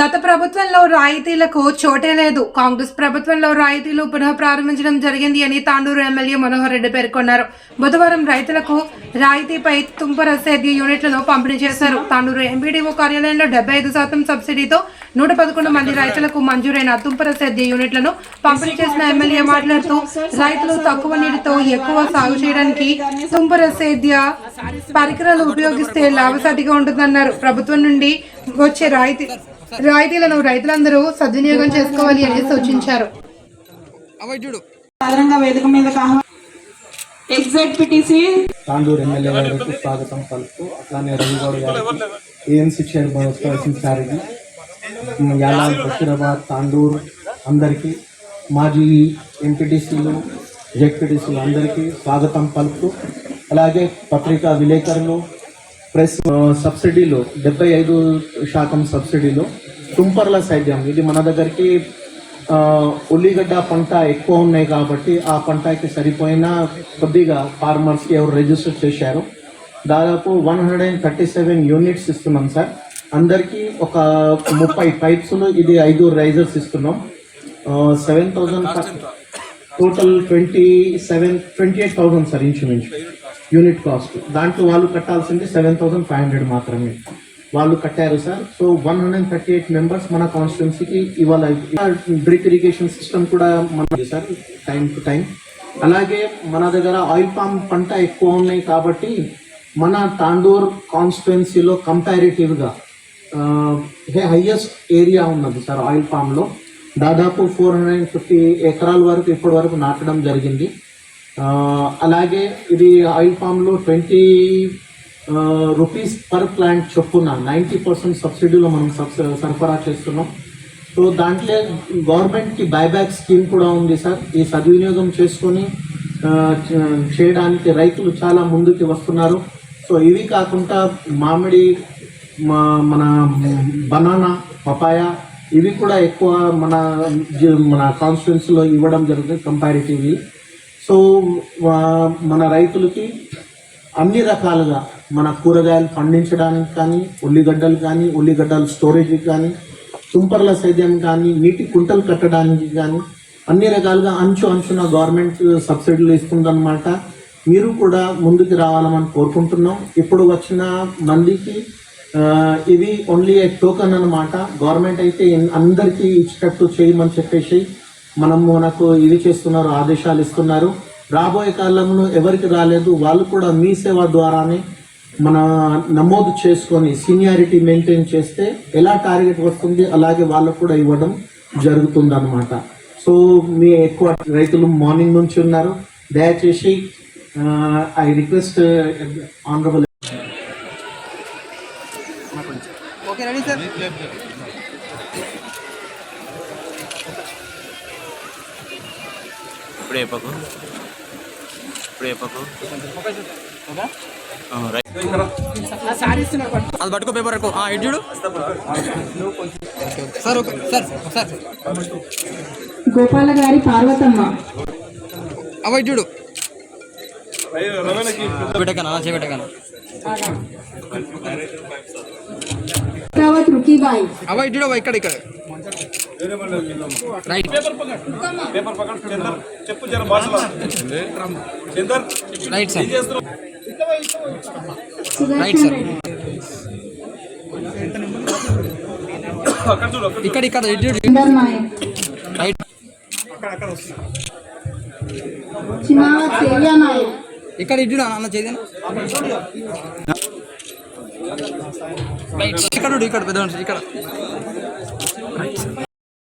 గత ప్రభుత్వంలో రాయితీలకు చోటే లేదు. కాంగ్రెస్ ప్రభుత్వంలో రాయితీలు పునః ప్రారంభించడం జరిగింది అని తాండూరు ఎమ్మెల్యే మనోహర్ రెడ్డి పేర్కొన్నారు. బుధవారం రైతులకు రాయితీపై తుంపర సేద్య యూనిట్లను పంపిణీ చేశారు. తాండూరు ఎంపీడీఓ కార్యాలయంలో డెబ్బై ఐదు శాతం సబ్సిడీతో నూట పదకొండు మంది రైతులకు మంజూరైన తుంపర సేద్య యూనిట్లను పంపిణీ చేసిన ఎమ్మెల్యే మాట్లాడుతూ రైతులు తక్కువ నీటితో ఎక్కువ సాగు చేయడానికి తుంపర సేద్య పరికరాలు ఉపయోగిస్తే లాభసాటిగా ఉంటుందన్నారు. ప్రభుత్వం నుండి వచ్చే రాయితీ రాయితీలను రైతులందరూ సద్వినియోగం చేసుకోవాలి అని సూచించారు. సాధారణంగా వేదిక మీద ఎగ్జాక్ట్ పిటిసి తాండూరు ఎమ్మెల్యే గారికి స్వాగతం పలుకుతూ అట్లానే రవిగౌడ్ గారికి ఏఎంసీ చైర్పర్సన్ గారికి యాలాల్ బషీరాబాద్ తాండూరు అందరికీ మాజీ ఎంపీటీసీలు జెడ్పీటీసీలు అందరికీ స్వాగతం పలుకుతూ అలాగే పత్రికా విలేకరులు ప్రెస్ సబ్సిడీలో డెబ్బై ఐదు శాతం సబ్సిడీలో తుంపర్ల సైద్యం ఇది మన దగ్గరికి ఉల్లిగడ్డ పంట ఎక్కువ ఉన్నాయి కాబట్టి ఆ పంటకి సరిపోయిన కొద్దిగా ఫార్మర్స్కి ఎవరు రిజిస్టర్ చేశారు. దాదాపు one hundred and thirty seven units ఇస్తున్నాం సార్. అందరికీ ఒక ముప్పై పైప్స్లు ఇది ఐదు రైజర్స్ ఇస్తున్నాం. Seven thousand total twenty seven twenty eight thousand sir ఇంచుమించు. Unit cost. దాంట్లో వాళ్ళు కట్టాల్సింది సెవెన్ థౌసండ్ ఫైవ్ హండ్రెడ్ మాత్రమే. వాళ్ళు కట్టారు sir. So one hundred thirty eight members మన కాన్స్టిట్యున్సీకి ఇవాళ డ్రిప్ ఇరిగేషన్ సిస్టమ్ కూడా మన సార్ టైం టు టైం. అలాగే మన దగ్గర ఆయిల్ పామ్ పంట ఎక్కువ ఉన్నాయి కాబట్టి మన తాండూర్ కాన్స్టిట్యున్సీలో కంపారిటివ్గా హైయెస్ట్ ఏరియా ఉన్నది సార్ ఆయిల్ పామ్లో. దాదాపు ఫోర్ హండ్రెడ్ అండ్ ఫిఫ్టీ ఎకరాల వరకు ఇప్పటి వరకు నాటడం జరిగింది. అలాగే ఇది ఆయిల్ పామ్లో ట్వంటీ రూపీస్ పర్ ప్లాంట్ చొప్పున నైంటీ పర్సెంట్ సబ్సిడీలో మనం సరఫరా చేస్తున్నాం. సో దాంట్లో గవర్నమెంట్కి బైబ్యాక్ స్కీమ్ కూడా ఉంది సార్. ఈ సద్వినియోగం చేసుకొని చేయడానికి రైతులు చాలా ముందుకి వస్తున్నారు. సో ఇవి కాకుండా మామిడి మా- మన బనానా పపాయ ఇవి కూడా ఎక్కువ మన మన కాన్స్టిట్యున్సీలో ఇవ్వడం జరుగుతుంది కంపారిటివ్లీ సో వా- మన రైతులకి అన్ని రకాలుగా మన కూరగాయలు పండించడానికి కానీ ఉల్లిగడ్డలు కానీ ఉల్లిగడ్డలు స్టోరేజ్కి కానీ తుంపర్ల సేద్యం కానీ నీటి కుంటలు కట్టడానికి కానీ అన్ని రకాలుగా అంచు అంచున గవర్నమెంట్ సబ్సిడీలు ఇస్తుందన్నమాట. మీరు కూడా ముందుకు రావాలని కోరుకుంటున్నాం. ఇప్పుడు వచ్చిన మందికి ఇది ఓన్లీ టోకన్ అన్నమాట. గవర్నమెంట్ అయితే అందరికీ ఇచ్చేటట్టు చేయమని చెప్పేసి మనం మనకు ఇది చేస్తున్నారు ఆదేశాలు ఇస్తున్నారు. రాబోయే కాలంలో ఎవరికి రాలేదు వాళ్ళు కూడా మీ సేవ ద్వారానే మన నమోదు చేసుకొని సీనియారిటీ మెయింటైన్ చేస్తే ఎలా టార్గెట్ వస్తుంది అలాగే వాళ్ళకు కూడా ఇవ్వడం జరుగుతుంది అనమాట సో మీ ఎక్కువ రైతులు మార్నింగ్ నుంచి ఉన్నారు. దయచేసి I request honourable okay ready sir? ఇప్పుడు చెప్పకు. ఇప్పుడు చెప్పకు. అది పట్టుకో పేపర్ ఆ, ఇటు చూడు. Sir okay sir sir Gopala గారి పార్వతమ్మ. అవాయిడ్ చూడు. పెట్టకనా చేపెట్టకనా? ఇక్కడ ఇక్కడ right right sir right Sudarshan sir Reddy ఇక్కడ రైట్ చూడు అన్న రైట్ ఇక్కడ ఇక్కడ పెద్ద ఇక్కడ.